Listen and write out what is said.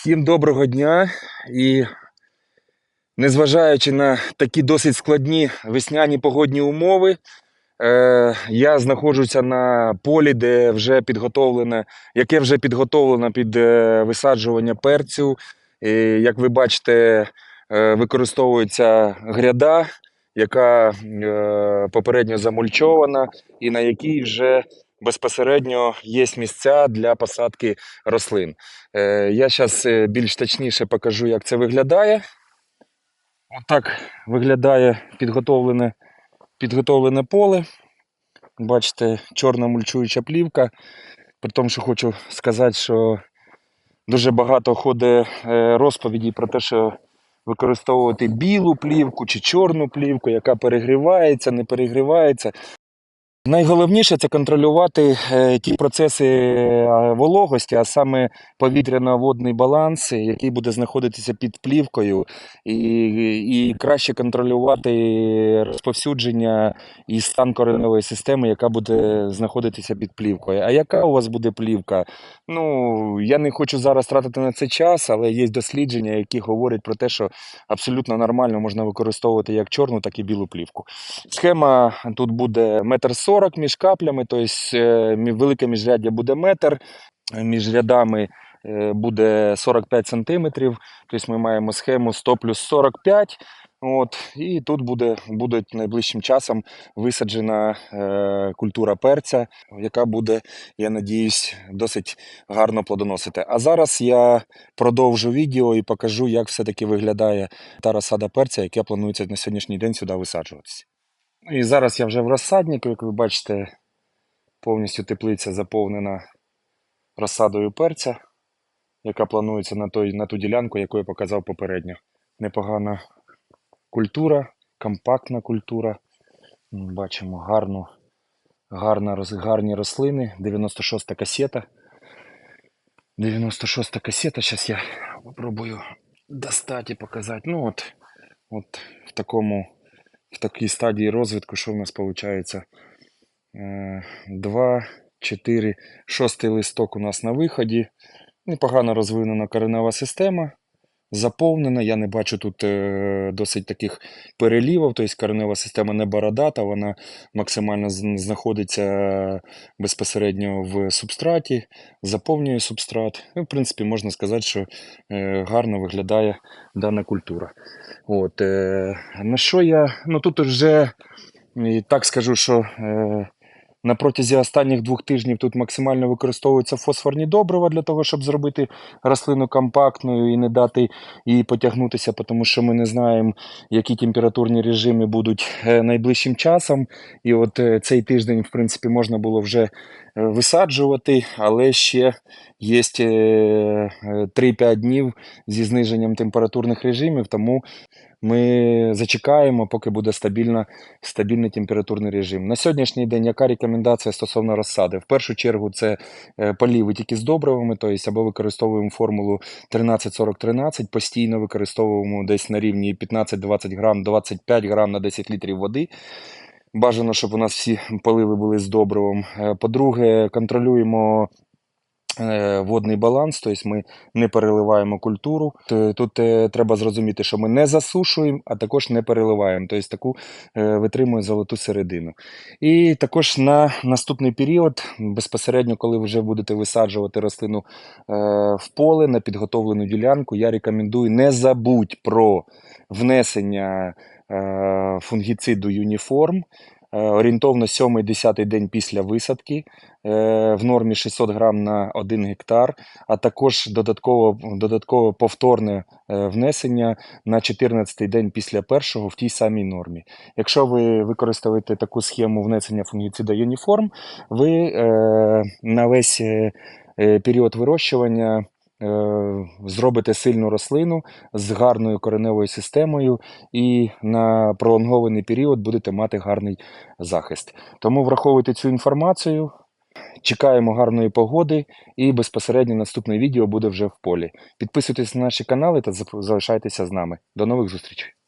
Всім доброго дня і незважаючи на такі досить складні весняні погодні умови, е, я знаходжуся на полі, де вже підготовлене, яке вже підготовлено під е, висаджування перцю. І, як ви бачите, е, використовується гряда, яка попередньо замульчована, і на якій вже безпосередньо є місця для посадки рослин. Е, Я зараз більш точніше покажу, як це виглядає. Отак виглядає підготовлене, підготовлене поле. Бачите, чорна мульчуюча плівка. При тому, що хочу сказати, що дуже багато ходить е, розповіді про те, що використовувати білу плівку чи чорну плівку, яка перегрівається, не перегрівається. Найголовніше це контролювати е, ті процеси е, вологості, а саме повітряно-водний баланс, який буде знаходитися під плівкою, і, і краще контролювати розповсюдження і стан кореневої системи, яка буде знаходитися під плівкою. А яка у вас буде плівка? Ну я не хочу зараз тратити на це час, але є дослідження, які говорять про те, що абсолютно нормально можна використовувати як чорну, так і білу плівку. Схема тут буде метр сорок між каплями, тобто велике міжряддя буде метр, е, між рядами е, буде 45 сантиметрів. Тобто ми маємо схему 100 плюс 45. От, і тут буде, буде найближчим часом висаджена е, культура перця, яка буде, я надіюсь, досить гарно плодоносити. А зараз я продовжу відео і покажу, як все-таки виглядає та розсада перця, яка планується на сьогоднішній день сюди висаджуватися. І зараз я вже в розсаднику, як ви бачите, повністю теплиця заповнена розсадою перця, яка планується на, той, на ту ділянку, яку я показав попередньо. Непогана культура, компактна культура. Бачимо гарну, гарна, гарні рослини. 96-та касета. 96-та касета. Зараз я попробую достати і показати. Ну от, от в такому в такій стадії розвитку, що в нас виходить? 2, 4, шостий листок у нас на виході. Непогано розвинена коренева система. Заповнена. Я не бачу тут е, досить таких перелівів, тобто коренева система не бородата, вона максимально знаходиться безпосередньо в субстраті, заповнює субстрат. В принципі, можна сказати, що е, гарно виглядає дана культура. От, е, на що я. Ну тут вже і так скажу, що на протязі останніх двох тижнів тут максимально використовуються фосфорні добрива для того, щоб зробити рослину компактною і не дати їй потягнутися, тому що ми не знаємо, які температурні режими будуть е, найближчим часом. І от е, цей тиждень, в принципі, можна було вже е, висаджувати, але ще є 3-5 днів зі зниженням температурних режимів, тому ми зачекаємо, поки буде стабільна, стабільний температурний режим. На сьогоднішній день яка рекомендація стосовно розсади? В першу чергу це е, поліви тільки з добривами, тобто або використовуємо формулу 13-40-13, постійно використовуємо десь на рівні 15-20 грам, 25 грам на 10 літрів води. Бажано, щоб у нас всі поливи були з добривом. Е, По-друге, контролюємо водний баланс, тобто ми не переливаємо культуру. Тут е, треба зрозуміти, що ми не засушуємо, а також не переливаємо. Тобто таку е, витримує золоту середину. І також на наступний період, безпосередньо, коли вже будете висаджувати рослину е, в поле на підготовлену ділянку, я рекомендую не забудь про внесення е, фунгіциду Юніформ. Е, Орієнтовно 7-10 день після висадки е, в нормі 600 грам на 1 гектар, а також додатково, додатково повторне е, внесення на 14-й день після першого в тій самій нормі. Якщо ви використовуєте таку схему внесення фунгіцида Юніформ, ви на весь період вирощування зробите сильну рослину з гарною кореневою системою і на пролонгований період будете мати гарний захист. Тому враховуйте цю інформацію. Чекаємо гарної погоди і безпосередньо наступне відео буде вже в полі. Підписуйтесь на наші канали та залишайтеся з нами. До нових зустрічей!